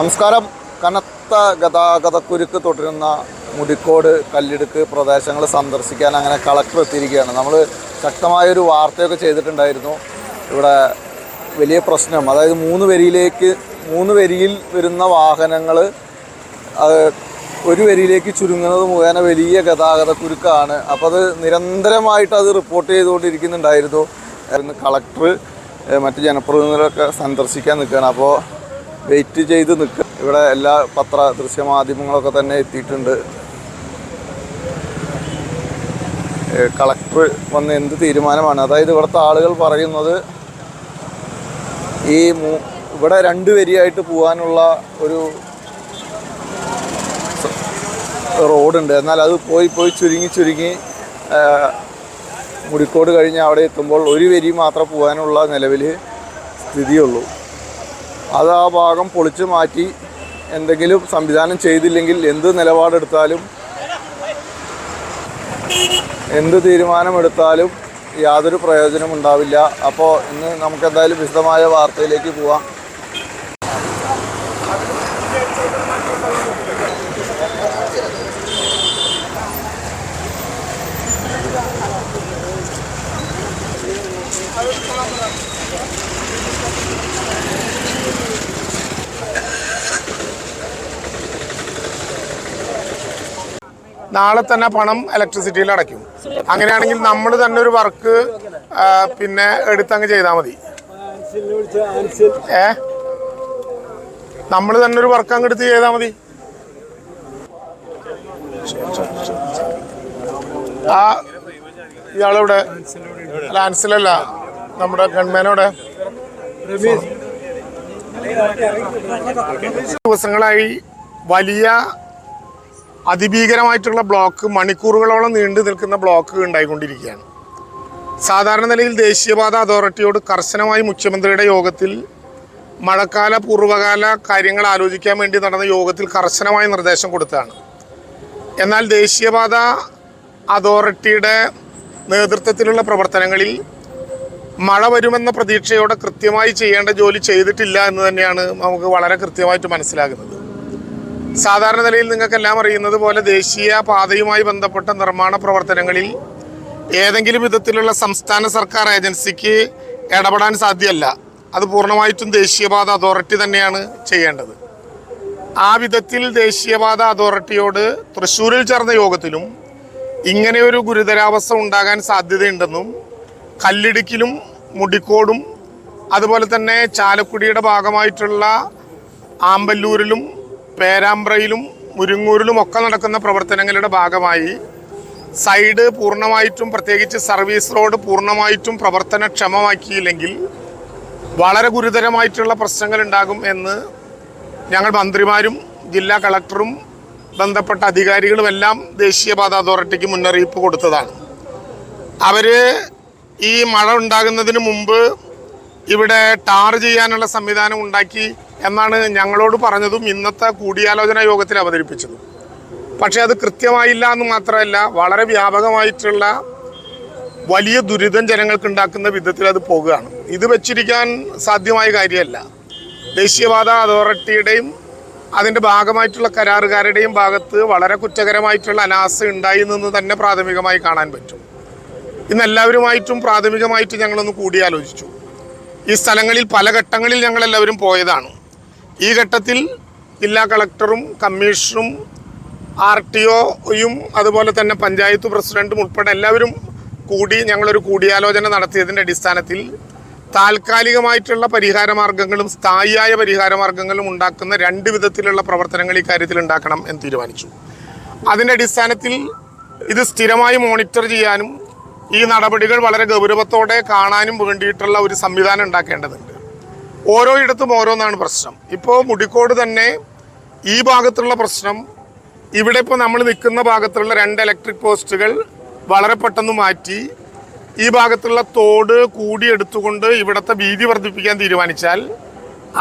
നമസ്കാരം. കനത്ത ഗതാഗതക്കുരുക്ക് തുടരുന്ന മുടിക്കോട് കല്ലിടുക്ക് പ്രദേശങ്ങൾ സന്ദർശിക്കാൻ അങ്ങനെ കളക്ടർ എത്തിയിരിക്കുകയാണ്. നമ്മൾ ശക്തമായൊരു വാർത്തയൊക്കെ ചെയ്തിട്ടുണ്ടായിരുന്നു. ഇവിടെ വലിയ പ്രശ്നം. അതായത് മൂന്ന് വരിയിലേക്ക് മൂന്ന് വരിയിൽ വരുന്ന വാഹനങ്ങൾ ഒരു വരിയിലേക്ക് ചുരുങ്ങുന്നത് മുഖേന വലിയ ഗതാഗത കുരുക്കാണ് അപ്പോൾ അത് നിരന്തരമായിട്ട് അത് റിപ്പോർട്ട് ചെയ്തുകൊണ്ടിരിക്കുന്നുണ്ടായിരുന്നു. കളക്ടർ മറ്റ് ജനപ്രതിനിധികളൊക്കെ സന്ദർശിക്കാൻ നിൽക്കുകയാണ്. അപ്പോൾ വെയിറ്റ് ചെയ്ത് നിൽക്കുക ഇവിടെ എല്ലാ പത്ര ദൃശ്യമാധ്യമങ്ങളൊക്കെ തന്നെ എത്തിയിട്ടുണ്ട്. കളക്ടർ വന്ന് എന്ത് തീരുമാനമാണ്? അതായത് ഇവിടുത്തെ ആളുകൾ പറയുന്നത് ഈ ഇവിടെ രണ്ട് വരിയായിട്ട് പോകാനുള്ള ഒരു റോഡുണ്ട്. എന്നാൽ അത് പോയി പോയി ചുരുങ്ങി ചുരുങ്ങി മുടിക്കോട് കഴിഞ്ഞ് അവിടെ എത്തുമ്പോൾ ഒരു വരി മാത്രം പോകാനുള്ള നിലവിൽ സ്ഥിതിയുള്ളൂ. അത് ആ ഭാഗം പൊളിച്ചു മാറ്റി എന്തെങ്കിലും സംവിധാനം ചെയ്തില്ലെങ്കിൽ എന്ത് നിലപാടെടുത്താലും എന്ത് തീരുമാനമെടുത്താലും യാതൊരു പ്രയോജനം ഉണ്ടാവില്ല അപ്പോൾ ഇന്ന് നമുക്ക് എന്തായാലും വിശദമായ വാർത്തയിലേക്ക് പോവാം. നാളെ തന്നെ പണം ഇലക്ട്രിസിറ്റിയിൽ അടയ്ക്കും. അങ്ങനെയാണെങ്കിൽ നമ്മൾ തന്നെ ഒരു വർക്ക് പിന്നെ എടുത്തങ്ങ് ചെയ്താൽ മതി. ഏ? നമ്മൾ തന്നെ ഒരു വർക്ക് അങ്ങ് എടുത്ത് ചെയ്താൽ മതി. ആ ഇയാളെവിടെ? ലാൻസിലല്ല നമ്മുടെ ഗൺമാനോടെ ദിവസങ്ങളായി വലിയ അതിഭീകരമായിട്ടുള്ള ബ്ലോക്ക് മണിക്കൂറുകളോളം നീണ്ടു നിൽക്കുന്ന ബ്ലോക്ക് ഉണ്ടായിക്കൊണ്ടിരിക്കുകയാണ്. സാധാരണ നിലയിൽ ദേശീയപാത അതോറിറ്റിയോട് കർശനമായി മുഖ്യമന്ത്രിയുടെ യോഗത്തിൽ മഴക്കാല പൂർവകാല കാര്യങ്ങൾ ആലോചിക്കാൻ വേണ്ടി നടന്ന യോഗത്തിൽ കർശനമായ നിർദ്ദേശം കൊടുത്തതാണ്. എന്നാൽ ദേശീയപാത അതോറിറ്റിയുടെ നേതൃത്വത്തിലുള്ള പ്രവർത്തനങ്ങളിൽ മഴ വരുമെന്ന പ്രതീക്ഷയോടെ കൃത്യമായി ചെയ്യേണ്ട ജോലി ചെയ്തിട്ടില്ല എന്ന് തന്നെയാണ് നമുക്ക് വളരെ കൃത്യമായിട്ട് മനസ്സിലാകുന്നത്. സാധാരണ നിലയിൽ നിങ്ങൾക്കെല്ലാം അറിയുന്നത് പോലെ ദേശീയ പാതയുമായി ബന്ധപ്പെട്ട നിർമ്മാണ പ്രവർത്തനങ്ങളിൽ ഏതെങ്കിലും വിധത്തിലുള്ള സംസ്ഥാന സർക്കാർ ഏജൻസിക്ക് ഇടപെടാൻ സാധ്യമല്ല. അത് പൂർണമായിട്ടും ദേശീയപാത അതോറിറ്റി തന്നെയാണ് ചെയ്യേണ്ടത്. ആ വിധത്തിൽ ദേശീയപാത അതോറിറ്റിയോട് തൃശ്ശൂരിൽ ചേർന്ന യോഗത്തിലും ഇങ്ങനെയൊരു ഗുരുതരാവസ്ഥ ഉണ്ടാകാൻ സാധ്യതയുണ്ടെന്നും കല്ലിടുക്കിലും മുടിക്കോടും അതുപോലെ തന്നെ ചാലക്കുടിയുടെ ഭാഗമായിട്ടുള്ള ആമ്പല്ലൂരിലും പേരാമ്പ്രയിലും മുരിങ്ങൂരിലും ഒക്കെ നടക്കുന്ന പ്രവർത്തനങ്ങളുടെ ഭാഗമായി സൈഡ് പൂർണമായിട്ടും പ്രത്യേകിച്ച് സർവീസ് റോഡ് പൂർണമായിട്ടും പ്രവർത്തനക്ഷമമാക്കിയില്ലെങ്കിൽ വളരെ ഗുരുതരമായിട്ടുള്ള പ്രശ്നങ്ങൾ ഉണ്ടാകും എന്ന് ഞങ്ങൾ മന്ത്രിമാരും ജില്ലാ കളക്ടറും ബന്ധപ്പെട്ട അധികാരികളുമെല്ലാം ദേശീയപാത അതോറിറ്റിക്ക് മുന്നറിയിപ്പ് കൊടുത്തതാണ്. അവർ ഈ മഴ ഉണ്ടാകുന്നതിന് മുമ്പ് ഇവിടെ ടാർ ചെയ്യാനുള്ള സംവിധാനം ഉണ്ടാക്കി എന്നാണ് ഞങ്ങളോട് പറഞ്ഞതും ഇന്നത്തെ കൂടിയാലോചന യോഗത്തിൽ അവതരിപ്പിച്ചതും. പക്ഷേ അത് കൃത്യമായില്ല എന്ന് മാത്രമല്ല വളരെ വ്യാപകമായിട്ടുള്ള വലിയ ദുരിതം ജനങ്ങൾക്ക് ഉണ്ടാക്കുന്ന വിധത്തിൽ അത് പോകുകയാണ്. ഇത് വെച്ചിരിക്കാൻ സാധ്യമായ കാര്യമല്ല. ദേശീയപാത അതോറിറ്റിയുടെയും അതിന്റെ ഭാഗമായിട്ടുള്ള കരാറുകാരുടെയും ഭാഗത്ത് വളരെ കുറ്റകരമായിട്ടുള്ള അനാസ ഉണ്ടായി നിന്ന് തന്നെ പ്രാഥമികമായി കാണാൻ പറ്റും. ഇന്ന് എല്ലാവരുമായിട്ടും പ്രാഥമികമായിട്ട് ഞങ്ങളൊന്ന് കൂടിയാലോചിച്ചു. ഈ സ്ഥലങ്ങളിൽ പല ഘട്ടങ്ങളിൽ ഞങ്ങളെല്ലാവരും പോയതാണ്. ഈ ഘട്ടത്തിൽ ജില്ലാ കളക്ടറും കമ്മീഷണറും ആർ ടി ഒയും അതുപോലെ തന്നെ പഞ്ചായത്ത് പ്രസിഡന്റും ഉൾപ്പെടെ എല്ലാവരും കൂടി ഞങ്ങളൊരു കൂടിയാലോചന നടത്തിയതിന്റെ അടിസ്ഥാനത്തിൽ താൽക്കാലികമായിട്ടുള്ള പരിഹാര മാർഗങ്ങളും സ്ഥായിയായ പരിഹാര മാർഗങ്ങളും ഉണ്ടാക്കുന്ന രണ്ട് വിധത്തിലുള്ള പ്രവർത്തനങ്ങൾ ഈ കാര്യത്തിൽ ഉണ്ടാക്കണം എന്ന് തീരുമാനിച്ചു. അതിന്റെ അടിസ്ഥാനത്തിൽ ഇത് സ്ഥിരമായി മോണിറ്റർ ചെയ്യാനും ഈ നടപടികൾ വളരെ ഗൗരവത്തോടെ കാണാനും വേണ്ടിയിട്ടുള്ള ഒരു സംവിധാനം ഉണ്ടാക്കേണ്ടതുണ്ട്. ഓരോ ഇടത്തും ഓരോന്നാണ് പ്രശ്നം. ഇപ്പോൾ മുടിക്കോട് തന്നെ ഈ ഭാഗത്തുള്ള പ്രശ്നം ഇവിടെ ഇപ്പോൾ നമ്മൾ നിൽക്കുന്ന ഭാഗത്തുള്ള രണ്ട് ഇലക്ട്രിക് പോസ്റ്റുകൾ വളരെ പെട്ടെന്ന് മാറ്റി ഈ ഭാഗത്തുള്ള തോട് കൂടിയെടുത്തുകൊണ്ട് ഇവിടുത്തെ വീതി വർദ്ധിപ്പിക്കാൻ തീരുമാനിച്ചാൽ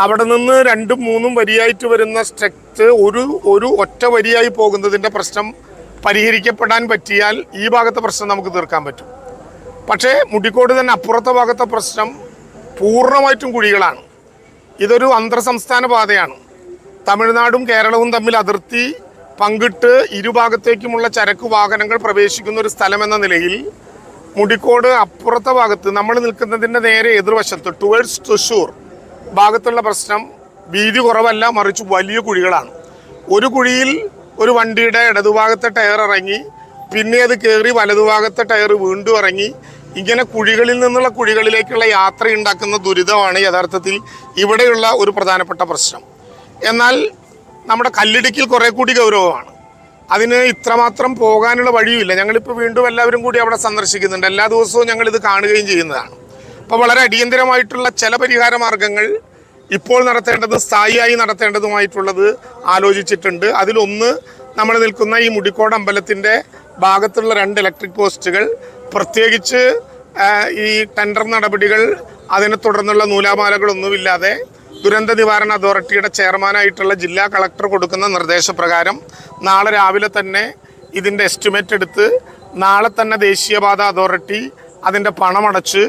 അവിടെ നിന്ന് രണ്ടും മൂന്നും വരിയായിട്ട് വരുന്ന സ്ട്രക്റ്റ് ഒരു ഒരു ഒറ്റ വരിയായി പോകുന്നതിന്റെ പ്രശ്നം പരിഹരിക്കപ്പെടാൻ പറ്റിയാൽ ഈ ഭാഗത്തെ പ്രശ്നം നമുക്ക് തീർക്കാൻ പറ്റും. പക്ഷേ മുടിക്കോട് തന്നെ അപ്പുറത്തെ ഭാഗത്തെ പ്രശ്നം പൂർണമായിട്ടും കുഴികളാണ്. ഇതൊരു അന്തർ സംസ്ഥാന പാതയാണ്. തമിഴ്നാടും കേരളവും തമ്മിൽ അതിർത്തി പങ്കിട്ട് ഇരുഭാഗത്തേക്കുമുള്ള ചരക്ക് വാഹനങ്ങൾ പ്രവേശിക്കുന്ന ഒരു സ്ഥലം എന്ന നിലയിൽ മുടിക്കോട് അപ്പുറത്തെ ഭാഗത്ത് നമ്മൾ നിൽക്കുന്നതിന്റെ നേരെ എതിർവശത്ത് ടുവേഴ്സ് തൃശ്ശൂർ ഭാഗത്തുള്ള പ്രശ്നം വീതി കുറവല്ല മറിച്ച് വലിയ കുഴികളാണ്. ഒരു കുഴിയിൽ ഒരു വണ്ടിയുടെ ഇടതുഭാഗത്തെ ടയർ ഇറങ്ങി പിന്നെ അത് കയറി വലതുഭാഗത്തെ ടയർ വീണ്ടും ഇറങ്ങി ഇങ്ങനെ കുഴികളിൽ നിന്നുള്ള കുഴികളിലേക്കുള്ള യാത്ര ഉണ്ടാക്കുന്ന ദുരിതമാണ് യഥാർത്ഥത്തിൽ ഇവിടെയുള്ള ഒരു പ്രധാനപ്പെട്ട പ്രശ്നം. എന്നാൽ നമ്മുടെ കല്ലിടുക്കിൽ കുറെ കൂടി ഗൗരവമാണ്. അതിന് ഇത്രമാത്രം പോകാനുള്ള വഴിയുമില്ല. ഞങ്ങളിപ്പോൾ വീണ്ടും എല്ലാവരും കൂടി അവിടെ സന്ദർശിക്കുന്നുണ്ട്. എല്ലാ ദിവസവും ഞങ്ങൾ ഇത് കാണുകയും ചെയ്യുന്നതാണ്. അപ്പോൾ വളരെ അടിയന്തിരമായിട്ടുള്ള ചില പരിഹാര മാർഗങ്ങൾ ഇപ്പോൾ നടത്തേണ്ടത് സ്ഥായിയായി നടത്തേണ്ടതുമായിട്ടുള്ളത് ആലോചിച്ചിട്ടുണ്ട്. അതിലൊന്ന് നമ്മൾ നിൽക്കുന്ന ഈ മുടിക്കോട് അമ്പലത്തിന്റെ ഭാഗത്തുള്ള രണ്ട് ഇലക്ട്രിക് പോസ്റ്റുകൾ പ്രത്യേകിച്ച് ഈ ടെൻഡർ നടപടികൾ അതിനെ തുടർന്നുള്ള നൂലാമാലകളൊന്നുമില്ലാതെ ദുരന്ത നിവാരണ അതോറിറ്റിയുടെ ചെയർമാനായിട്ടുള്ള ജില്ലാ കളക്ടർ കൊടുക്കുന്ന നിർദ്ദേശപ്രകാരം നാളെ രാവിലെ തന്നെ ഇതിന്റെ എസ്റ്റിമേറ്റ് എടുത്ത് നാളെ തന്നെ ദേശീയപാത അതോറിറ്റി അതിന്റെ പണമടച്ച്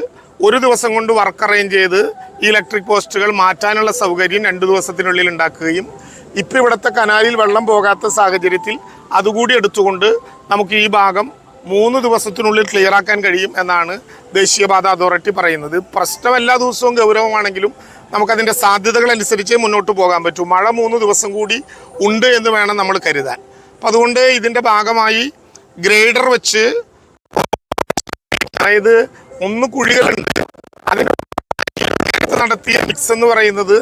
ഒരു ദിവസം കൊണ്ട് വർക്ക് അറേഞ്ച് ചെയ്ത് ഇലക്ട്രിക് പോസ്റ്റുകൾ മാറ്റാനുള്ള സൗകര്യം രണ്ട് ദിവസത്തിനുള്ളിൽ ഉണ്ടാക്കുകയും ഇപ്പം ഇവിടുത്തെ കനാലിൽ വെള്ളം പോകാത്ത സാഹചര്യത്തിൽ അതുകൂടി എടുത്തുകൊണ്ട് നമുക്ക് ഈ ഭാഗം മൂന്ന് ദിവസത്തിനുള്ളിൽ ക്ലിയർ ആക്കാൻ കഴിയും എന്നാണ് ദേശീയപാത അതോറിറ്റി പറയുന്നത്. പ്രശ്നം എല്ലാ ദിവസവും ഗൗരവമാണെങ്കിലും നമുക്കതിന്റെ സാധ്യതകൾ അനുസരിച്ച് മുന്നോട്ട് പോകാൻ പറ്റൂ. മഴ മൂന്ന് ദിവസം കൂടി ഉണ്ട് എന്ന് വേണം നമ്മൾ കരുതാൻ. അപ്പം അതുകൊണ്ട് ഇതിന്റെ ഭാഗമായി ഗ്രേഡർ വെച്ച് അതായത് ഒന്ന് കുഴികളുണ്ട്. അതിന് നടത്തിയ മിക്സ് എന്ന് പറയുന്നത്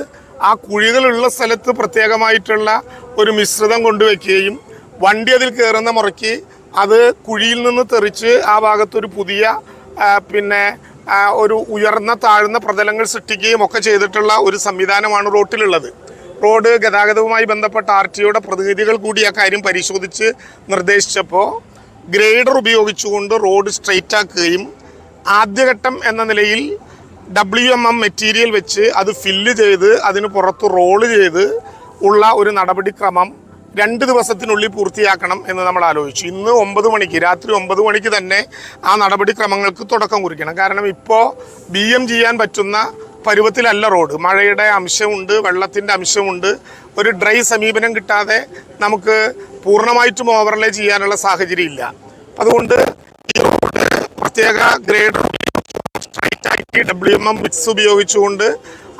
ആ കുഴികളുള്ള സ്ഥലത്ത് പ്രത്യേകമായിട്ടുള്ള ഒരു മിശ്രിതം കൊണ്ടുവയ്ക്കുകയും വണ്ടി അതിൽ കയറുന്ന മുറയ്ക്ക് അത് കുഴിയിൽ നിന്ന് തെറിച്ച് ആ ഭാഗത്തൊരു പുതിയ പിന്നെ ഒരു ഉയർന്ന താഴ്ന്ന പ്രതലങ്ങൾ സൃഷ്ടിക്കുകയും ഒക്കെ ചെയ്തിട്ടുള്ള ഒരു സംവിധാനമാണ് റോട്ടിലുള്ളത്. റോഡ് ഗതാഗതവുമായി ബന്ധപ്പെട്ട ആർ ടിയുടെ പ്രതിനിധികൾ കൂടി ആ കാര്യം പരിശോധിച്ച് നിർദ്ദേശിച്ചപ്പോൾ ഗ്രേഡർ ഉപയോഗിച്ചുകൊണ്ട് റോഡ് സ്ട്രെയിറ്റ് ആക്കുകയും ആദ്യഘട്ടം എന്ന നിലയിൽ ഡബ്ല്യു എം എം മെറ്റീരിയൽ വെച്ച് അത് ഫില്ല് ചെയ്ത് അതിന് പുറത്ത് റോൾ ചെയ്ത് ഉള്ള ഒരു നടപടിക്രമം രണ്ട് ദിവസത്തിനുള്ളിൽ പൂർത്തിയാക്കണം എന്ന് നമ്മൾ ആലോചിച്ചു. ഇന്ന് ഒമ്പത് മണിക്ക് രാത്രി ഒമ്പത് മണിക്ക് തന്നെ ആ നടപടിക്രമങ്ങൾക്ക് തുടക്കം കുറിക്കണം. കാരണം ഇപ്പോൾ ബി എം ചെയ്യാൻ പറ്റുന്ന പരുവത്തിലല്ല റോഡ് മഴയുടെ അംശമുണ്ട് വെള്ളത്തിന്റെ അംശമുണ്ട്. ഒരു ഡ്രൈ സമീപനം കിട്ടാതെ നമുക്ക് പൂർണമായിട്ടും ഓവർലേ ചെയ്യാനുള്ള സാഹചര്യം ഇല്ല. അതുകൊണ്ട് ഈ പ്രത്യേക ഗ്രേഡ് സ്ട്രൈറ്റ് ആക്കി ഡബ്ല്യു എം എം മിക്സ് ഉപയോഗിച്ചുകൊണ്ട്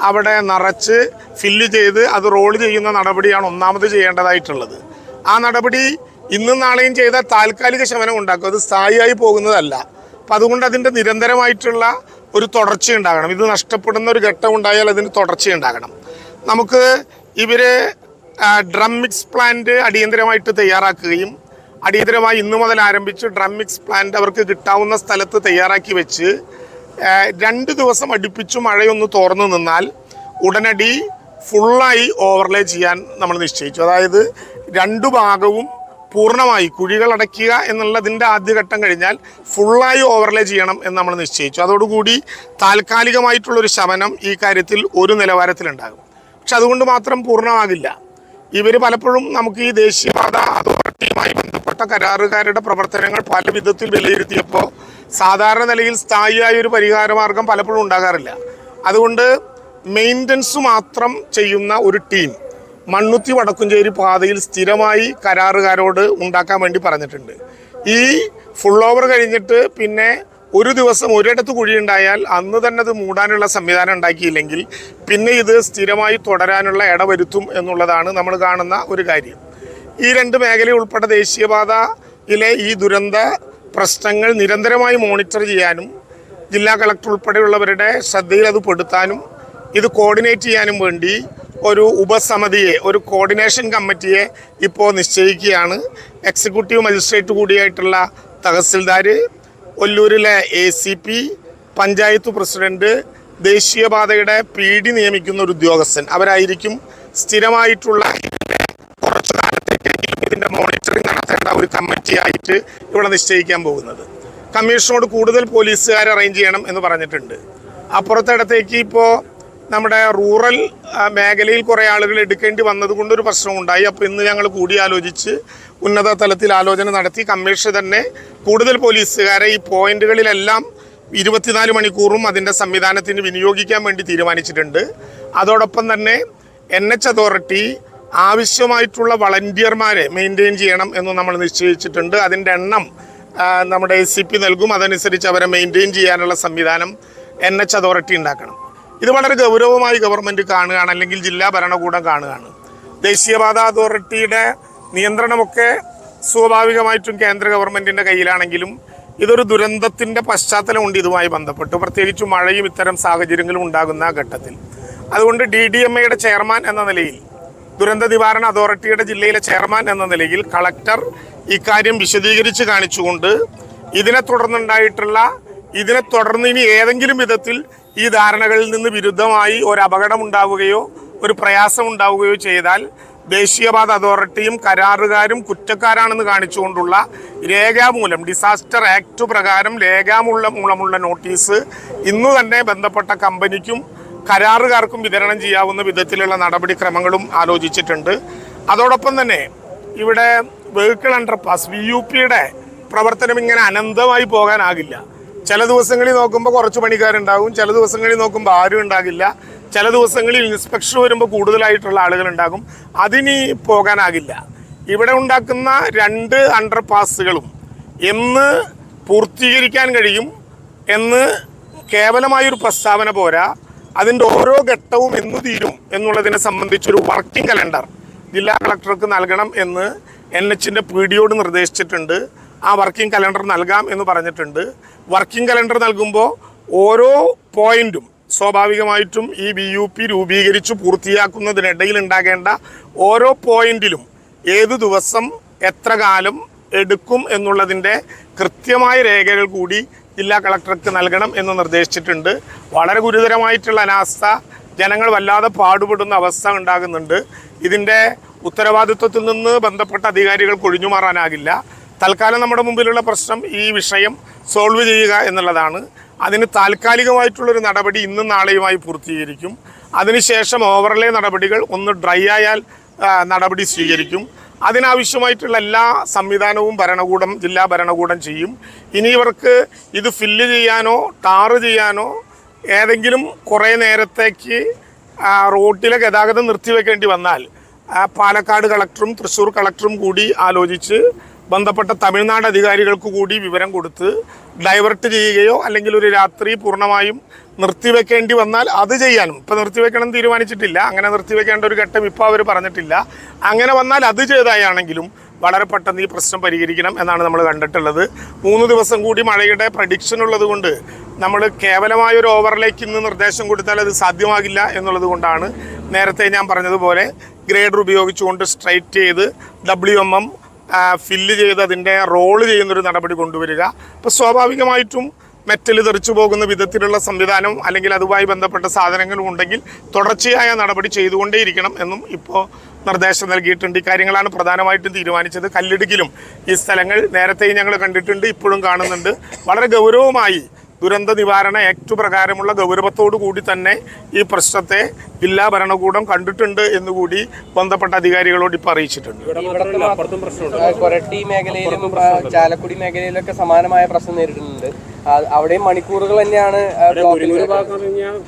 അവിടെ നിറച്ച് ഫില്ല് ചെയ്ത് അത് റോൾ ചെയ്യുന്ന നടപടിയാണ് ഒന്നാമത് ചെയ്യേണ്ടതായിട്ടുള്ളത്. ആ നടപടി ഇന്നും നാളെയും ചെയ്ത താൽക്കാലിക ശമനം ഉണ്ടാക്കും. അത് സ്ഥായിയായി പോകുന്നതല്ല. അപ്പം അതുകൊണ്ട് അതിന്റെ നിരന്തരമായിട്ടുള്ള ഒരു തുടർച്ച ഉണ്ടാകണം. ഇത് നഷ്ടപ്പെടുന്ന ഒരു ഘട്ടം ഉണ്ടായാൽ അതിന് തുടർച്ച ഉണ്ടാകണം. നമുക്ക് ഇവർ ഡ്രം മിക്സ് പ്ലാന്റ് അടിയന്തരമായിട്ട് തയ്യാറാക്കുകയും അടിയന്തരമായി ഇന്നു മുതൽ ആരംഭിച്ച് ഡ്രം മിക്സ് പ്ലാന്റ് അവർക്ക് കിട്ടാവുന്ന സ്ഥലത്ത് തയ്യാറാക്കി വെച്ച് രണ്ട് ദിവസം അടുപ്പിച്ച് മഴയൊന്ന് തോർന്നു നിന്നാൽ ഉടനടി ഫുള്ളായി ഓവർലേ ചെയ്യാൻ നമ്മൾ നിശ്ചയിച്ചു. അതായത് രണ്ടു ഭാഗവും പൂർണമായി കുഴികൾ അടയ്ക്കുക എന്നുള്ളതിന്റെ ആദ്യഘട്ടം കഴിഞ്ഞാൽ ഫുള്ളായി ഓവർലേ ചെയ്യണം എന്ന് നമ്മൾ നിശ്ചയിച്ചു. അതോടുകൂടി താൽക്കാലികമായിട്ടുള്ളൊരു ശമനം ഈ കാര്യത്തിൽ ഒരു നിലവാരത്തിലുണ്ടാകും. പക്ഷെ അതുകൊണ്ട് മാത്രം പൂർണമാകില്ല. ഇവർ പലപ്പോഴും നമുക്ക് ഈ ദേശീയപാത അതോറിറ്റിയുമായി ബന്ധപ്പെട്ട കരാറുകാരുടെ പ്രവർത്തനങ്ങൾ പല വിധത്തിൽ വിലയിരുത്തിയപ്പോൾ സാധാരണ നിലയിൽ സ്ഥായിയായ ഒരു പരിഹാരമാർഗം പലപ്പോഴും ഉണ്ടാകാറില്ല. അതുകൊണ്ട് മെയിന്റനൻസ് മാത്രം ചെയ്യുന്ന ഒരു ടീം മണ്ണുത്തി വടക്കുംചേരി പാതയിൽ സ്ഥിരമായി കരാറുകാരോട് ഉണ്ടാക്കാൻ വേണ്ടി പറഞ്ഞിട്ടുണ്ട്. ഈ ഫുൾ ഓവർ കഴിഞ്ഞിട്ട് പിന്നെ ഒരു ദിവസം ഒരിടത്ത് കുഴിയുണ്ടായാൽ അന്ന് തന്നെ അത് മൂടാനുള്ള സംവിധാനം ഉണ്ടാക്കിയില്ലെങ്കിൽ പിന്നെ ഇത് സ്ഥിരമായി തുടരാനുള്ള ഇടവരുത്തും എന്നുള്ളതാണ് നമ്മൾ കാണുന്ന ഒരു കാര്യം. ഈ രണ്ട് മേഖല ഉൾപ്പെട്ട ദേശീയപാതയിലെ ഈ ദുരന്ത പ്രശ്നങ്ങൾ നിരന്തരമായി മോണിറ്റർ ചെയ്യാനും ജില്ലാ കളക്ടർ ഉൾപ്പെടെയുള്ളവരുടെ ശ്രദ്ധയിൽ അത് പെടുത്താനും ഇത് കോർഡിനേറ്റ് ചെയ്യാനും വേണ്ടി ഒരു ഉപസമിതിയെ ഒരു കോർഡിനേഷൻ കമ്മിറ്റിയെ ഇപ്പോൾ നിശ്ചയിക്കുകയാണ്. എക്സിക്യൂട്ടീവ് മജിസ്ട്രേറ്റ് കൂടിയായിട്ടുള്ള tahsildar ഒല്ലൂരിലെ A C P panchayat president ദേശീയപാതയുടെ P D നിയമിക്കുന്ന ഒരു ഉദ്യോഗസ്ഥൻ. അവരായിരിക്കും സ്ഥിരമായിട്ടുള്ള കുറച്ചു കാലത്തേക്കെങ്കിലും ഇതിന്റെ മോണിറ്ററിംഗ് നടത്തേണ്ട ഒരു കമ്മിറ്റിയായിട്ട് ഇവിടെ നിശ്ചയിക്കാൻ പോകുന്നത്. കമ്മീഷനോട് കൂടുതൽ പോലീസുകാരെ അറേഞ്ച് ചെയ്യണം എന്ന് പറഞ്ഞിട്ടുണ്ട്. അപ്പുറത്തിടത്തേക്ക് ഇപ്പോൾ നമ്മുടെ റൂറൽ മേഖലയിൽ കുറേ ആളുകൾ എടുക്കേണ്ടി വന്നത് കൊണ്ടൊരു പ്രശ്നം ഉണ്ടായി അപ്പോൾ ഇന്ന് ഞങ്ങൾ കൂടിയാലോചിച്ച് ഉന്നത തലത്തിൽ ആലോചന നടത്തി. കമ്മീഷൻ തന്നെ കൂടുതൽ പോലീസുകാരെ ഈ പോയിന്റുകളിലെല്ലാം ഇരുപത്തിനാല് മണിക്കൂറും അതിന്റെ സംവിധാനത്തിന് വിനിയോഗിക്കാൻ വേണ്ടി തീരുമാനിച്ചിട്ടുണ്ട്. അതോടൊപ്പം തന്നെ എൻ എച്ച് അതോറിറ്റി ആവശ്യമായിട്ടുള്ള വളണ്ടിയർമാരെ മെയിന്റെയിൻ ചെയ്യണം എന്ന് നമ്മൾ നിശ്ചയിച്ചിട്ടുണ്ട്. അതിന്റെ എണ്ണം നമ്മുടെ എ സി പി നൽകും. അതനുസരിച്ച് അവരെ മെയിന്റെയിൻ ചെയ്യാനുള്ള സംവിധാനം എൻ എച്ച് അതോറിറ്റി ഉണ്ടാക്കണം. ഇത് വളരെ ഗൗരവമായി ഗവൺമെന്റ് കാണുകയാണ് അല്ലെങ്കിൽ ജില്ലാ ഭരണകൂടം കാണുകയാണ്. ദേശീയപാത അതോറിറ്റിയുടെ നിയന്ത്രണമൊക്കെ സ്വാഭാവികമായിട്ടും കേന്ദ്ര ഗവൺമെന്റിന്റെ കയ്യിലാണെങ്കിലും ഇതൊരു ദുരന്തത്തിന്റെ പശ്ചാത്തലമുണ്ട് ഇതുമായി ബന്ധപ്പെട്ട്. പ്രത്യേകിച്ച് മഴയും ഇത്തരം സാഹചര്യങ്ങളും ഉണ്ടാകുന്ന ഘട്ടത്തിൽ. അതുകൊണ്ട് ഡി ഡി എം എയുടെ ചെയർമാൻ എന്ന നിലയിൽ ദുരന്ത നിവാരണ അതോറിറ്റിയുടെ ജില്ലയിലെ ചെയർമാൻ എന്ന നിലയിൽ കളക്ടർ ഇക്കാര്യം വിശദീകരിച്ച് കാണിച്ചുകൊണ്ട് ഇതിനെ തുടർന്നുണ്ടായിട്ടുള്ള ഇതിനെ തുടർന്ന് ഇനി ഏതെങ്കിലും വിധത്തിൽ ഈ ധാരണകളിൽ നിന്ന് വിരുദ്ധമായി ഒരു അപകടം ഉണ്ടാവുകയോ ഒരു പ്രയാസം ഉണ്ടാവുകയോ ചെയ്താൽ ദേശീയപാത അതോറിറ്റിയും കരാറുകാരും കുറ്റക്കാരാണെന്ന് കാണിച്ചുകൊണ്ടുള്ള രേഖാമൂലം ഡിസാസ്റ്റർ ആക്ട് പ്രകാരം രേഖാമൂല മൂലമുള്ള നോട്ടീസ് ഇന്നു തന്നെ ബന്ധപ്പെട്ട കമ്പനിക്കും കരാറുകാർക്കും വിതരണം ചെയ്യാവുന്ന വിധത്തിലുള്ള നടപടിക്രമങ്ങളും ആലോചിച്ചിട്ടുണ്ട്. അതോടൊപ്പം തന്നെ ഇവിടെ വെഹിക്കിൾ അണ്ടർപാസ് വി യു പിയുടെ പ്രവർത്തനം ഇങ്ങനെ അനന്തമായി പോകാനാകില്ല. ചില ദിവസങ്ങളിൽ നോക്കുമ്പോൾ കുറച്ച് പണിക്കാരുണ്ടാകും ചില ദിവസങ്ങളിൽ നോക്കുമ്പോൾ ആരും ഉണ്ടാകില്ല. ചില ദിവസങ്ങളിൽ ഇൻസ്പെക്ഷൻ വരുമ്പോൾ കൂടുതലായിട്ടുള്ള ആളുകൾ ഉണ്ടാകും. അതിനി പോകാനാകില്ല. ഇവിടെ ഉണ്ടാക്കുന്ന രണ്ട് അണ്ടർ പാസുകളും എന്ന് പൂർത്തീകരിക്കാൻ കഴിയും എന്ന് കേവലമായൊരു പ്രസ്താവന പോരാ. അതിന്റെ ഓരോ ഘട്ടവും എന്ന് തീരും എന്നുള്ളതിനെ സംബന്ധിച്ചൊരു വർക്കിംഗ് കലണ്ടർ ജില്ലാ കളക്ടർക്ക് നൽകണം എന്ന് എൻ എച്ചിന്റെ പി ഡിയോട് നിർദ്ദേശിച്ചിട്ടുണ്ട്. ആ വർക്കിംഗ് കലണ്ടർ നൽകാം എന്ന് പറഞ്ഞിട്ടുണ്ട്. വർക്കിംഗ് കലണ്ടർ നൽകുമ്പോൾ ഓരോ പോയിന്റും സ്വാഭാവികമായിട്ടും ഈ ബി യു പി രൂപീകരിച്ച് പൂർത്തിയാക്കുന്നതിനിടയിൽ ഉണ്ടാകേണ്ട ഓരോ പോയിന്റിലും ഏത് ദിവസം എത്ര കാലം എടുക്കും എന്നുള്ളതിന്റെ കൃത്യമായ രേഖകൾ കൂടി ജില്ലാ കളക്ടർക്ക് നൽകണം എന്ന് നിർദ്ദേശിച്ചിട്ടുണ്ട്. വളരെ ഗുരുതരമായിട്ടുള്ള അനാസ്ഥ. ജനങ്ങൾ വല്ലാതെ പാടുപെടുന്ന അവസ്ഥ ഉണ്ടാകുന്നുണ്ട്. ഇതിന്റെ ഉത്തരവാദിത്വത്തിൽ നിന്ന് ബന്ധപ്പെട്ട അധികാരികൾക്ക് ഒഴിഞ്ഞു മാറാനാകില്ല തൽക്കാലം നമ്മുടെ മുമ്പിലുള്ള പ്രശ്നം ഈ വിഷയം സോൾവ് ചെയ്യുക എന്നുള്ളതാണ്. അതിന് താൽക്കാലികമായിട്ടുള്ളൊരു നടപടി ഇന്നും നാളെയുമായി പൂർത്തീകരിക്കും. അതിനുശേഷം ഓവർലേ നടപടികൾ ഒന്ന് ഡ്രൈ ആയാൽ നടപടി സ്വീകരിക്കും. അതിനാവശ്യമായിട്ടുള്ള എല്ലാ സംവിധാനവും ഭരണകൂടം ജില്ലാ ഭരണകൂടം ചെയ്യും. ഇനി ഇവർക്ക് ഇത് ഫില്ല് ചെയ്യാനോ ടാറ് ചെയ്യാനോ ഏതെങ്കിലും കുറേ നേരത്തേക്ക് റോട്ടിലെ ഗതാഗതം നിർത്തിവെക്കേണ്ടി വന്നാൽ പാലക്കാട് കളക്ടറും തൃശ്ശൂർ കളക്ടറും കൂടി ആലോചിച്ച് ബന്ധപ്പെട്ട തമിഴ്നാട് അധികാരികൾക്ക് കൂടി വിവരം കൊടുത്ത് ഡൈവേർട്ട് ചെയ്യുകയോ അല്ലെങ്കിൽ ഒരു രാത്രി പൂർണമായും നിർത്തിവെക്കേണ്ടി വന്നാൽ അത് ചെയ്യാനും. ഇപ്പം നിർത്തിവെക്കണം തീരുമാനിച്ചിട്ടില്ല. അങ്ങനെ നിർത്തിവെക്കേണ്ട ഒരു ഘട്ടം ഇപ്പോൾ അവർ പറഞ്ഞിട്ടില്ല. അങ്ങനെ വന്നാൽ അത് ചെയ്തായാണെങ്കിലും വളരെ പെട്ടെന്ന് ഈ പ്രശ്നം പരിഹരിക്കണം എന്നാണ് നമ്മൾ കണ്ടിട്ടുള്ളത്. മൂന്ന് ദിവസം കൂടി മഴയുടെ പ്രഡിക്ഷൻ ഉള്ളതുകൊണ്ട് നമ്മൾ കേവലമായ ഒരു ഓവറിലേക്ക് ഇന്ന് നിർദ്ദേശം കൊടുത്താൽ അത് സാധ്യമാകില്ല എന്നുള്ളത് കൊണ്ടാണ് നേരത്തെ ഞാൻ പറഞ്ഞതുപോലെ ഗ്രേഡർ ഉപയോഗിച്ചുകൊണ്ട് സ്ട്രൈറ്റ് ചെയ്ത് ഡബ്ല്യു എം എം ഫില്ല് ചെയ്ത് അതിന്റെ റോൾ ചെയ്യുന്നൊരു നടപടി കൊണ്ടുവരിക. അപ്പോൾ സ്വാഭാവികമായിട്ടും മെറ്റൽ തെറിച്ചു പോകുന്ന വിധത്തിലുള്ള സംവിധാനം അല്ലെങ്കിൽ അതുമായി ബന്ധപ്പെട്ട സാധനങ്ങളും ഉണ്ടെങ്കിൽ തുടർച്ചയായ നടപടി ചെയ്തുകൊണ്ടേയിരിക്കണം എന്നും ഇപ്പോൾ നിർദ്ദേശം നൽകിയിട്ടുണ്ട്. ഇക്കാര്യങ്ങളാണ് പ്രധാനമായിട്ടും തീരുമാനിച്ചത്. കല്ലിടുക്കിലും ഈ സ്ഥലങ്ങൾ നേരത്തെയും ഞങ്ങൾ കണ്ടിട്ടുണ്ട് ഇപ്പോഴും കാണുന്നുണ്ട്. വളരെ ഗൗരവമായി ദുരന്ത നിവാരണ ആക്ട് പ്രകാരമുള്ള ഗൗരവത്തോടു കൂടി തന്നെ ഈ പ്രശ്നത്തെ ജില്ലാ ഭരണകൂടം കണ്ടിട്ടുണ്ട് എന്നുകൂടി ബന്ധപ്പെട്ട അധികാരികളോട് ഇപ്പോൾ അറിയിച്ചിട്ടുണ്ട്. കൊരട്ടി മേഖലയിലും ചാലക്കുടി മേഖലയിലൊക്കെ സമാനമായ പ്രശ്നം നേരിടുന്നുണ്ട്. അവിടെയും മണിക്കൂറുകൾ തന്നെയാണ്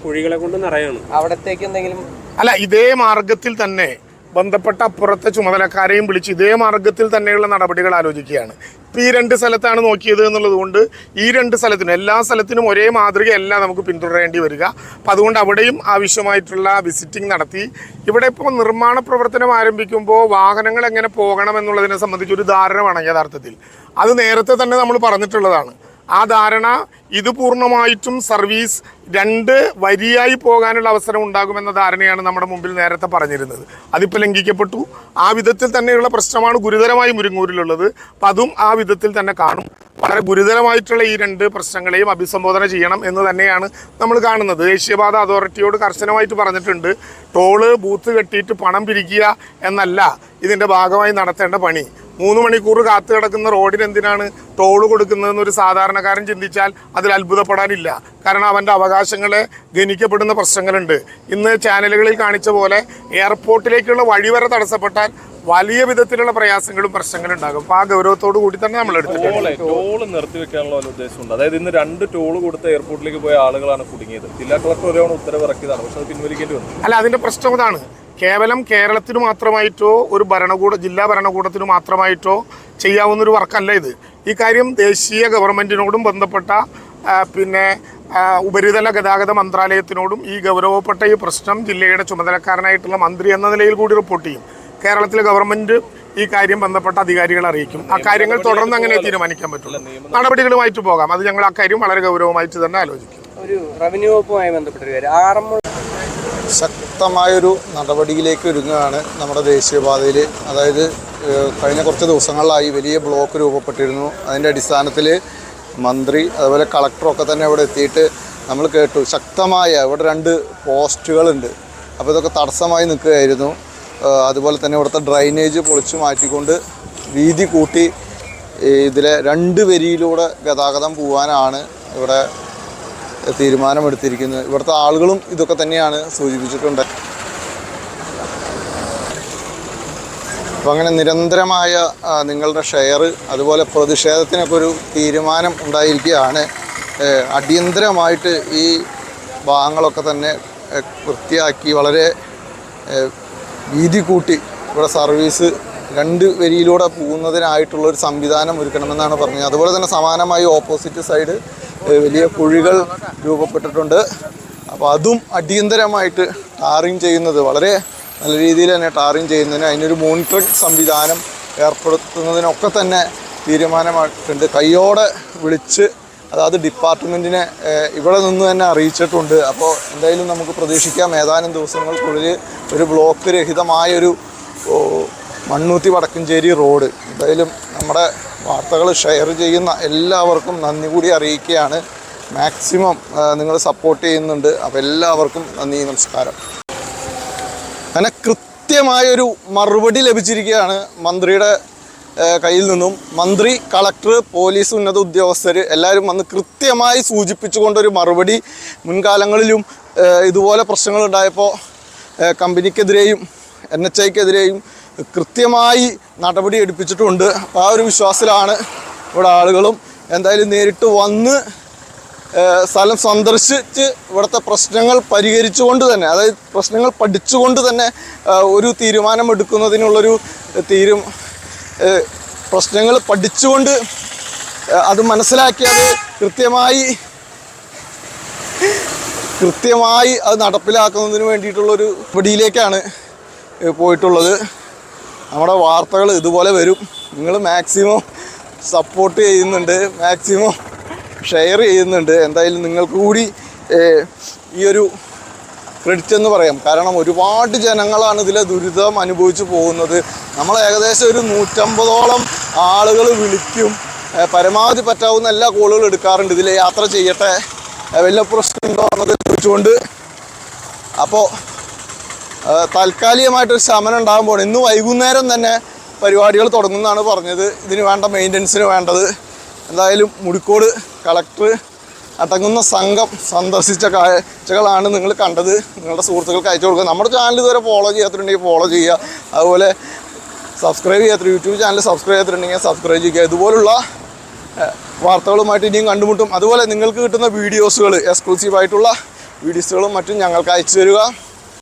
കുഴികളെ കൊണ്ട് നിറയാണ്. അവിടത്തേക്ക് എന്തെങ്കിലും അല്ല ഇതേ മാർഗത്തിൽ തന്നെ ബന്ധപ്പെട്ട അപ്പുറത്തെ ചുമതലക്കാരെയും വിളിച്ച് ഇതേ മാർഗത്തിൽ തന്നെയുള്ള നടപടികൾ ആലോചിക്കുകയാണ്. ഇപ്പം ഈ രണ്ട് സ്ഥലത്താണ് നോക്കിയത് എന്നുള്ളതുകൊണ്ട് ഈ രണ്ട് സ്ഥലത്തിനും എല്ലാ സ്ഥലത്തിനും ഒരേ മാതൃകയല്ല നമുക്ക് പിന്തുടരേണ്ടി വരിക. അപ്പം അതുകൊണ്ട് അവിടെയും ആവശ്യമായിട്ടുള്ള വിസിറ്റിംഗ് നടത്തി. ഇവിടെ ഇപ്പോൾ നിർമ്മാണ പ്രവർത്തനം ആരംഭിക്കുമ്പോൾ വാഹനങ്ങൾ എങ്ങനെ പോകണം എന്നുള്ളതിനെ സംബന്ധിച്ച് ഒരു ധാരണ വേണം യഥാർത്ഥത്തിൽ. അത് നേരത്തെ തന്നെ നമ്മൾ പറഞ്ഞിട്ടുള്ളതാണ്. ആ ധാരണ ഇത് പൂർണമായിട്ടും സർവീസ് രണ്ട് വരിയായി പോകാനുള്ള അവസരം ഉണ്ടാകുമെന്ന ധാരണയാണ് നമ്മുടെ മുമ്പിൽ നേരത്തെ പറഞ്ഞിരുന്നത്. അതിപ്പോൾ ലംഘിക്കപ്പെട്ടു. ആ വിധത്തിൽ തന്നെയുള്ള പ്രശ്നമാണ് ഗുരുതരമായി മുരിങ്ങൂരിലുള്ളത്. അപ്പം അതും ആ വിധത്തിൽ തന്നെ കാണും. വളരെ ഗുരുതരമായിട്ടുള്ള ഈ രണ്ട് പ്രശ്നങ്ങളെയും അഭിസംബോധന ചെയ്യണം എന്ന് തന്നെയാണ് നമ്മൾ കാണുന്നത്. ദേശീയപാത അതോറിറ്റിയോട് കർശനമായിട്ട് പറഞ്ഞിട്ടുണ്ട്. ടോൾ ബൂത്ത് കെട്ടിയിട്ട് പണം പിരിക്കുക എന്നല്ല ഇതിന്റെ ഭാഗമായി നടത്തേണ്ട പണി. മൂന്ന് മണിക്കൂർ കാത്തു കിടക്കുന്ന റോഡിന് എന്തിനാണ് ടോൾ കൊടുക്കുന്നതെന്ന് ഒരു സാധാരണക്കാരൻ ചിന്തിച്ചാൽ അതിൽ അത്ഭുതപ്പെടാനില്ല. കാരണം അവന്റെ അവകാശങ്ങളെ ഗണിക്കപ്പെടുന്ന പ്രശ്നങ്ങളുണ്ട്. ഇന്ന് ചാനലുകളിൽ കാണിച്ച പോലെ എയർപോർട്ടിലേക്കുള്ള വഴി വരെ തടസ്സപ്പെട്ടാൽ വലിയ വിധത്തിലുള്ള പ്രയാസങ്ങളും പ്രശ്നങ്ങളും ഉണ്ടാകും. അപ്പൊ ആ ഗൗരവത്തോട് കൂടി തന്നെ നമ്മൾ എടുത്തിട്ടുണ്ട്. ടോൾ നിർത്തി വെക്കാനുള്ള ഒരു ഉദ്ദേശമുണ്ട് അതായത് ഇന്ന് രണ്ട് ടോൾ കൊടുത്ത എയർപോർട്ടിലേക്ക് പോയ ആളുകളാണ് കുടുങ്ങിയത്. ജില്ലാ കളക്ടർ ഒരാണ് ഉത്തരവ് ഇറക്കിയതാണ് പക്ഷെ അത് പിൻവലിക്കേണ്ടി വന്നു. അല്ല അതിന്റെ പ്രശ്നം അതാണ്. കേവലം കേരളത്തിന് മാത്രമായിട്ടോ ഒരു ഭരണകൂട ജില്ലാ ഭരണകൂടത്തിന് മാത്രമായിട്ടോ ചെയ്യാവുന്ന ഒരു വർക്കല്ല ഇത്. ഈ കാര്യം ദേശീയ ഗവൺമെന്റിനോടും ബന്ധപ്പെട്ട പിന്നെ ഉപരിതല ഗതാഗത മന്ത്രാലയത്തിനോടും ഈ ഗൗരവപ്പെട്ട ഈ പ്രശ്നം ജില്ലയുടെ ചുമതലക്കാരനായിട്ടുള്ള മന്ത്രി എന്ന നിലയിൽ കൂടി റിപ്പോർട്ട് ചെയ്യും. കേരളത്തിലെ ഗവൺമെന്റ് ഈ കാര്യം ബന്ധപ്പെട്ട അധികാരികളെ അറിയിക്കും. ആ കാര്യങ്ങൾ തുടർന്ന് അങ്ങനെ തീരുമാനിക്കാൻ പറ്റുള്ളൂ. നടപടികളുമായിട്ട് പോകാം. അത് ഞങ്ങൾ ആ കാര്യം വളരെ ഗൗരവമായിട്ട് തന്നെ ആലോചിക്കും. ഒരു റവന്യൂ വകുപ്പുമായി ബന്ധപ്പെട്ട ആറന്മുള ശക്തമായൊരു നടപടിയിലേക്ക് ഒരുങ്ങുകയാണ് നമ്മുടെ ദേശീയപാതയിൽ. അതായത് കഴിഞ്ഞ കുറച്ച് ദിവസങ്ങളിലായി വലിയ ബ്ലോക്ക് രൂപപ്പെട്ടിരുന്നു. അതിന്റെ അടിസ്ഥാനത്തിൽ മന്ത്രി അതുപോലെ കളക്ടറൊക്കെ തന്നെ ഇവിടെ എത്തിയിട്ട് നമ്മൾ കേട്ടു. ശക്തമായ ഇവിടെ രണ്ട് പോസ്റ്റുകളുണ്ട്. അപ്പോൾ ഇതൊക്കെ തടസ്സമായി നിൽക്കുകയായിരുന്നു. അതുപോലെ തന്നെ ഇവിടുത്തെ ഡ്രൈനേജ് പൊളിച്ചു മാറ്റിക്കൊണ്ട് വീതി കൂട്ടി ഇതിലെ രണ്ട് വരിയിലൂടെ ഗതാഗതം പോകാനാണ് ഇവിടെ തീരുമാനമെടുത്തിരിക്കുന്നത്. ഇവിടുത്തെ ആളുകളും ഇതൊക്കെ തന്നെയാണ് സൂചിപ്പിച്ചിട്ടുണ്ട്. അപ്പോൾ അങ്ങനെ നിരന്തരമായ നിങ്ങളുടെ ഷെയർ അതുപോലെ പ്രതിഷേധത്തിനൊക്കെ ഒരു തീരുമാനം ഉണ്ടായിരിക്കുകയാണ്. അടിയന്തരമായിട്ട് ഈ ഭാഗങ്ങളൊക്കെ തന്നെ വൃത്തിയാക്കി വളരെ വീതി കൂട്ടി ഇവിടെ സർവീസ് രണ്ട് വരിയിലൂടെ പോകുന്നതിനായിട്ടുള്ള ഒരു സംവിധാനം ഒരുക്കണമെന്നാണ് പറഞ്ഞത്. അതുപോലെ തന്നെ സമാനമായി ഓപ്പോസിറ്റ് സൈഡ് വലിയ കുഴികൾ രൂപപ്പെട്ടിട്ടുണ്ട്. അപ്പോൾ അതും അടിയന്തരമായിട്ട് ടാറിങ് ചെയ്യുന്നത് വളരെ നല്ല രീതിയിൽ തന്നെ ടാറിങ് ചെയ്യുന്നതിന് അതിനൊരു മോണിറ്ററിംഗ് സംവിധാനം ഏർപ്പെടുത്തുന്നതിനൊക്കെ തന്നെ തീരുമാനമായിട്ടുണ്ട്. കയ്യോടെ വിളിച്ച് അതാത് ഡിപ്പാർട്ട്മെന്റിനെ ഇവിടെ നിന്ന് തന്നെ അറിയിച്ചിട്ടുണ്ട്. അപ്പോൾ എന്തായാലും നമുക്ക് പ്രതീക്ഷിക്കാം ഏതാനും ദിവസങ്ങൾക്കുള്ളിൽ ഒരു ബ്ലോക്ക് രഹിതമായൊരു മണ്ണൂത്തി വടക്കഞ്ചേരി റോഡ്. എന്തായാലും നമ്മുടെ വാർത്തകൾ ഷെയർ ചെയ്യുന്ന എല്ലാവർക്കും നന്ദി കൂടി അറിയിക്കുകയാണ്. മാക്സിമം നിങ്ങൾ സപ്പോർട്ട് ചെയ്യുന്നുണ്ട്. അപ്പോൾ എല്ലാവർക്കും നന്ദി നമസ്കാരം. അങ്ങനെ കൃത്യമായൊരു മറുപടി ലഭിച്ചിരിക്കുകയാണ് മന്ത്രിയുടെ കയ്യിൽ നിന്നും മന്ത്രി കളക്ടർ പോലീസ് ഉന്നത ഉദ്യോഗസ്ഥർ എല്ലാവരും വന്ന് കൃത്യമായി സൂചിപ്പിച്ചുകൊണ്ടൊരു മറുപടി മുൻകാലങ്ങളിലും ഇതുപോലെ പ്രശ്നങ്ങൾ ഉണ്ടായപ്പോൾ കമ്പനിക്കെതിരെയും എൻ എച്ച് ഐക്കെതിരെയും കൃത്യമായി നടപടി എടുപ്പിച്ചിട്ടുണ്ട്. അപ്പോൾ ആ ഒരു വിശ്വാസത്തിലാണ് ഇവിടെ ആളുകളും എന്തായാലും നേരിട്ട് വന്ന് സ്ഥലം സന്ദർശിച്ച് ഇവിടുത്തെ പ്രശ്നങ്ങൾ പരിഹരിച്ചുകൊണ്ട് തന്നെ അതായത് പ്രശ്നങ്ങൾ പഠിച്ചുകൊണ്ട് തന്നെ ഒരു തീരുമാനം എടുക്കുന്നതിനുള്ളൊരു തീരും പ്രശ്നങ്ങൾ പഠിച്ചുകൊണ്ട് അത് മനസ്സിലാക്കി അത് കൃത്യമായി കൃത്യമായി അത് നടപ്പിലാക്കുന്നതിന് വേണ്ടിയിട്ടുള്ളൊരു പടിയിലേക്കാണ് പോയിട്ടുള്ളത്. നമ്മുടെ വാർത്തകൾ ഇതുപോലെ വരും. നിങ്ങൾ മാക്സിമം സപ്പോർട്ട് ചെയ്യുന്നുണ്ട് മാക്സിമം ഷെയർ ചെയ്യുന്നുണ്ട്. എന്തായാലും നിങ്ങൾക്ക് കൂടി ഈ ഒരു ക്രെഡിറ്റ് എന്ന് പറയാം. കാരണം ഒരുപാട് ജനങ്ങളാണ് ഇതിലെ ദുരിതം അനുഭവിച്ചു പോകുന്നത്. നമ്മൾ ഏകദേശം ഒരു നൂറ്റമ്പതോളം ആളുകൾ വിളിക്കും. പരമാവധി പറ്റാവുന്ന എല്ലാ കോളുകളും എടുക്കാറുണ്ട്. ഇതിൽ യാത്ര ചെയ്യട്ടെ. വലിയ പ്രശ്നമുണ്ടോ എന്നൊക്കെ ചോദിച്ചുകൊണ്ട്. അപ്പോൾ താൽക്കാലികമായിട്ടൊരു ശമനം ഉണ്ടാകുമ്പോൾ ഇന്ന് വൈകുന്നേരം തന്നെ പരിപാടികൾ തുടങ്ങുന്നതാണ് പറഞ്ഞത്. ഇതിന് വേണ്ട മെയിന്റനൻസിന് വേണ്ടത്. എന്തായാലും മുടിക്കോട് കളക്ടർ അടങ്ങുന്ന സംഘം സന്ദർശിച്ച കാഴ്ചകളാണ് നിങ്ങൾ കണ്ടത്. നിങ്ങളുടെ സുഹൃത്തുക്കൾക്ക് അയച്ചു കൊടുക്കുക. നമ്മുടെ ചാനൽ ഇതുവരെ ഫോളോ ചെയ്യാത്തിട്ടുണ്ടെങ്കിൽ ഫോളോ ചെയ്യുക. അതുപോലെ സബ്സ്ക്രൈബ് ചെയ്യാത്ത യൂട്യൂബ് ചാനൽ സബ്സ്ക്രൈബ് ചെയ്തിട്ടുണ്ടെങ്കിൽ സബ്സ്ക്രൈബ് ചെയ്യുക. ഇതുപോലുള്ള വാർത്തകളുമായിട്ട് ഇനിയും കണ്ടുമുട്ടും. അതുപോലെ നിങ്ങൾക്ക് കിട്ടുന്ന വീഡിയോസുകൾ എക്സ്ക്ലൂസീവായിട്ടുള്ള വീഡിയോസുകളും മറ്റും ഞങ്ങൾക്ക് അയച്ചു തരിക.